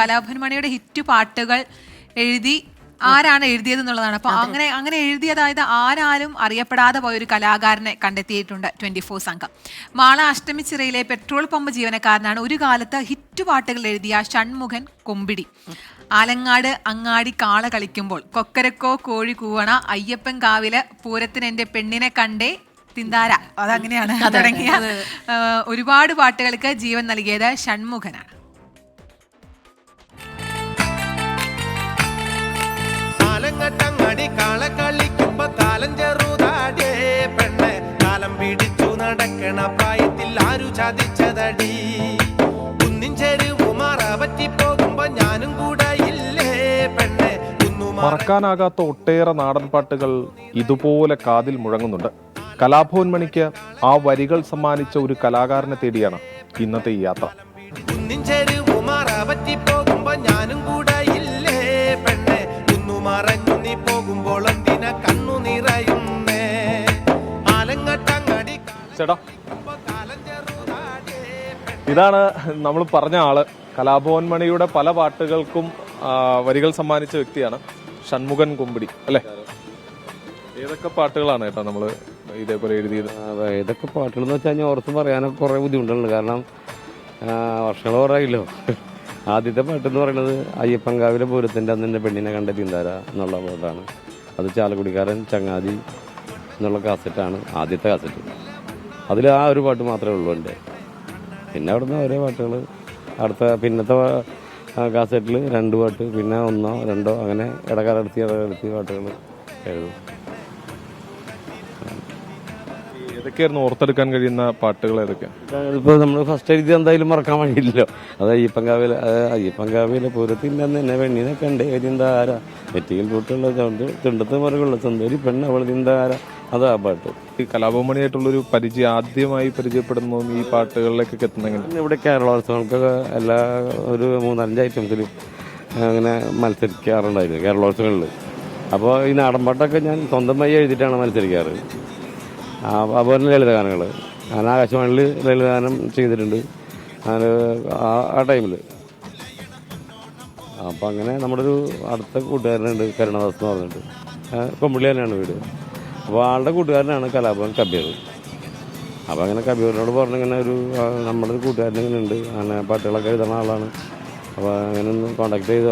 കലാഭൻ മണിയുടെ ഹിറ്റ് പാട്ടുകൾ എഴുതി ആരാണ് എഴുതിയത് എന്നുള്ളതാണ് അപ്പൊ അങ്ങനെ അങ്ങനെ എഴുതിയതായത് ആരാലും അറിയപ്പെടാതെ പോയ ഒരു കലാകാരനെ കണ്ടെത്തിയിട്ടുണ്ട് ട്വന്റി ഫോർ സംഘം. മാള അഷ്ടമിച്ചിറയിലെ പെട്രോൾ പമ്പ് ജീവനക്കാരനാണ് ഒരു കാലത്ത് ഹിറ്റ് പാട്ടുകൾ എഴുതിയ ഷൺമുഖൻ കൊമ്പിടി. ആലങ്ങാട് അങ്ങാടി കാള കളിക്കുമ്പോൾ കൊക്കരക്കോ കോഴി കൂവണ അയ്യപ്പൻ കാവിൽ പൂരത്തിന് എന്റെ പെണ്ണിനെ കണ്ടേ തിന്താര. അതങ്ങനെയാണ് തുടങ്ങിയ ഒരുപാട് പാട്ടുകൾക്ക് ജീവൻ നൽകിയത് ഷൺമുഖനാണ്. കളിക്കുമ്പോ കാലം ചെറുതാടേ പെണ്ണെ. കാലം പിടിച്ചു നടക്കണ പ്രായത്തിൽ ആരു ചതിച്ചതടി? കുന്നിൻ ഞാനും കൂടെ ഇല്ലേ പെണ്ണെ? മറക്കാനാകാത്ത ഒട്ടേറെ നാടൻ പാട്ടുകൾ ഇതുപോലെ കാതിൽ മുഴങ്ങുന്നുണ്ട്. കലാഭവൻ മണിക്ക് ആ വരികൾ സമ്മാനിച്ച ഒരു കലാകാരനെ തേടിയാണ് ഇന്നത്തെ ഈ യാത്ര. ഞാനും കൂടെ ഇല്ലേ പെണ്ണെ? കുന്നുമറഞ്ഞു നീ പോകുമ്പോൾ എന്തിന കണ്ണു നിറയുന്നേ. ആലങ്ങട്ടങ്ങടി ചേട്ടാ. ഇതാണ് നമ്മൾ പറഞ്ഞ ആൾ. കലാഭവൻ മണിയുടെ പല പാട്ടുകൾക്കും വരികൾ സമ്മാനിച്ച വ്യക്തിയാണ് ഷൺമുഖൻ കുമ്പിടി അല്ലേ? ഏതൊക്കെ പാട്ടുകളാണ് കേട്ടോ നമ്മൾ ഇതേപോലെ എഴുതിയത്? ഏതൊക്കെ ഇതൊക്കെ പാട്ടുകൾ എന്ന് വെച്ചാൽ ഞാൻ ഓർത്ത് പറയാനൊക്കെ കുറേ ബുദ്ധിമുട്ടുണ്ട് കാരണം വർഷങ്ങൾ കുറയില്ലോ ആദ്യത്തെ പാട്ട് എന്ന് പറയുന്നത് അയ്യപ്പങ്കാവിലെ പൂരത്തിന്റെ അന്ന് എന്റെ പെണ്ണിനെ കണ്ട തിന്താര എന്നുള്ള പാട്ടാണ്. അത് ചാലക്കുടിക്കാരൻ ചങ്ങാതി എന്നുള്ള കാസറ്റാണ് ആദ്യത്തെ കാസറ്റ്. അതിൽ ആ ഒരു പാട്ട് മാത്രമേ ഉള്ളൂ എന്റെ. പിന്നെ അവിടുന്ന് ഓരോ പാട്ടുകൾ അടുത്ത പിന്നത്തെ കാസറ്റിൽ രണ്ട് പാട്ട് പിന്നെ ഒന്നോ രണ്ടോ അങ്ങനെ ഇടക്കാലടുത്തി ഇടകാലടുത്തി പാട്ടുകൾ എഴുതും. ഏതൊക്കെയായിരുന്നു ഓർത്തെടുക്കാൻ കഴിയുന്ന പാട്ടുകൾ ഏതൊക്കെയാണ് ഇപ്പോൾ നമ്മൾ ഫസ്റ്റ് എഴുതി എന്തായാലും മറക്കാൻ വഴിയില്ലല്ലോ. അത് അയ്യപ്പൻകാവിലെ അയ്യപ്പൻകാവിലെ പൂരത്തിന്റെ അന്ന് എന്നെ പെണ്ണിനെ കണ്ടേ ചിന്താര. നെറ്റിയിൽ പൂട്ടുള്ള ചുണ്ട് ചുണ്ടത്ത് മറുകുള്ള സുന്ദരി പെണ്ണ് അവൾ ചിന്താര. അതാ പാട്ട്. ഈ കലാഭവമണിയായിട്ടുള്ളൊരു പരിചയം ആദ്യമായി പരിചയപ്പെടുന്നതും ഈ പാട്ടുകളിലേക്കൊക്കെ എത്തുന്നെങ്കിൽ. ഇവിടെ കേരളോത്സവങ്ങൾക്കൊക്കെ എല്ലാ ഒരു മൂന്നാലഞ്ച് ഐറ്റംസിൽ അങ്ങനെ മത്സരിക്കാറുണ്ടായിരുന്നു കേരളോത്സവങ്ങളിൽ. അപ്പോൾ ഈ നാടൻ പാട്ടൊക്കെ ഞാൻ സ്വന്തമായി എഴുതിയിട്ടാണ് മത്സരിക്കാറ്. അതുപോലെ ലളിതഗാനങ്ങൾ ഞാൻ ആകാശവാണിയിൽ ലളിതഗാനം ചെയ്തിട്ടുണ്ട്. ഞാൻ ആ ടൈമിൽ അപ്പം അങ്ങനെ നമ്മുടെ ഒരു അടുത്ത കൂട്ടുകാരനുണ്ട് കരുണദാസ് എന്ന് പറഞ്ഞിട്ട്. കൊമ്പിള്ളി തന്നെയാണ് വീട്. അപ്പോൾ ആളുടെ കൂട്ടുകാരനാണ് കലാഭവൻ കബീർ. അപ്പോൾ അങ്ങനെ കബീറിനോട് പറഞ്ഞിങ്ങനെ ഒരു നമ്മുടെ ഒരു കൂട്ടുകാരൻ ഇങ്ങനെ ഉണ്ട്. അങ്ങനെ പാട്ടുകളൊക്കെ എഴുതുന്ന ആളാണ്. അപ്പോൾ അങ്ങനെ ഒന്ന് കോണ്ടാക്ട് ചെയ്ത്.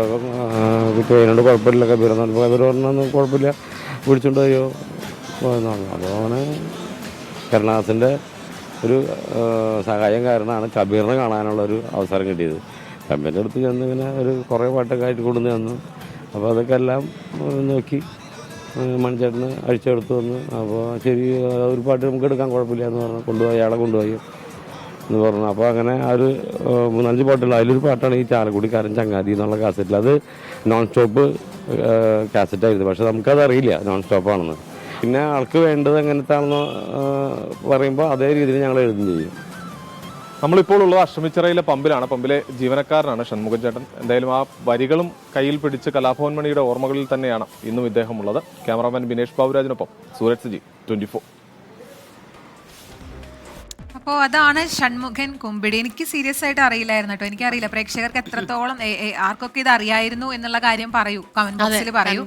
അതിനോട് കുഴപ്പമില്ല കബീർ എന്ന് പറഞ്ഞപ്പോൾ കബീർ പറഞ്ഞൊന്നും കുഴപ്പമില്ല. വിളിച്ചുകൊണ്ട് അപ്പോൾ കരുണാസിന്റെ ഒരു സഹായം കാരണമാണ് കബീറിനെ കാണാനുള്ള ഒരു അവസരം കിട്ടിയത്. കബീറിന്റെ അടുത്ത് ചെന്ന് ഇങ്ങനെ ഒരു കുറേ പാട്ടൊക്കെ ആയിട്ട് കൊണ്ടുവന്ന് തന്നു. അപ്പോൾ അതൊക്കെ എല്ലാം നോക്കി മണിച്ചേട്ടന് അഴിച്ചെടുത്ത് വന്ന് അപ്പോൾ ശരി ഒരു പാട്ട് നമുക്ക് എടുക്കാൻ കുഴപ്പമില്ല എന്ന് പറഞ്ഞു. കൊണ്ടുപോയി അയാളെ കൊണ്ടുപോയി എന്ന് പറഞ്ഞു. അപ്പോൾ അങ്ങനെ ആ ഒരു മൂന്നഞ്ച് പാട്ടുള്ള അതിലൊരു പാട്ടാണ് ഈ ചാലക്കുടിക്കാരൻ ചങ്ങാതി എന്നുള്ള കാസറ്റിൽ. അത് നോൺ സ്റ്റോപ്പ് കാസറ്റായിരുന്നു പക്ഷെ നമുക്കത് അറിയില്ല നോൺ സ്റ്റോപ്പ് ആണെന്ന്. പിന്നെ ആൾക്ക് വേണ്ടത് എങ്ങനത്താണെന്ന് പറയുമ്പോൾ അതേ രീതിയിൽ ഞങ്ങൾ എഴുതും ചെയ്യും. നമ്മളിപ്പോൾ ഉള്ളത് അഷ്ടമിച്ചിറയിലെ പമ്പിലാണ്. പമ്പിലെ ജീവനക്കാരനാണ് ഷൺമുഖൻ ചേട്ടൻ. എന്തായാലും ആ വരികളും കയ്യിൽ പിടിച്ച് കലാഭവൻ മണിയുടെ ഓർമ്മകളിൽ തന്നെയാണ് ഇന്നും ഇദ്ദേഹം ഉള്ളത്. ക്യാമറാമാൻ ബിനേഷ് ബാബുരാജിനൊപ്പം സൂരജ് സജി ട്വന്റി അപ്പോൾ അതാണ് ഷൺമുഖൻ കുമ്പിടി. എനിക്ക് സീരിയസ് ആയിട്ട് അറിയില്ലായിരുന്നു കേട്ടോ. എനിക്കറിയില്ല. പ്രേക്ഷകർക്ക് എത്രത്തോളം ആർക്കൊക്കെ ഇത് അറിയായിരുന്നു എന്നുള്ള കാര്യം പറയൂ. കമന്റ് ബോക്സിൽ പറയൂ.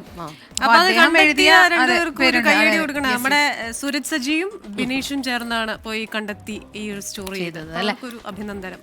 അപ്പൊ അത് അദ്ദേഹം കണ്ടെത്തിയ എഴുതിയ അതെ, രണ്ടുപേർക്കും ഒരു പേരുണ്ട്. കയ്യടി അതെ, കൊടുക്കണം. നമ്മുടെ സുരജ് സജിയും ബിനീഷും ചേർന്നാണ് പോയി കണ്ടെത്തി ഈ ഒരു സ്റ്റോറി ചെയ്തത്. ഒരു അഭിനന്ദനം.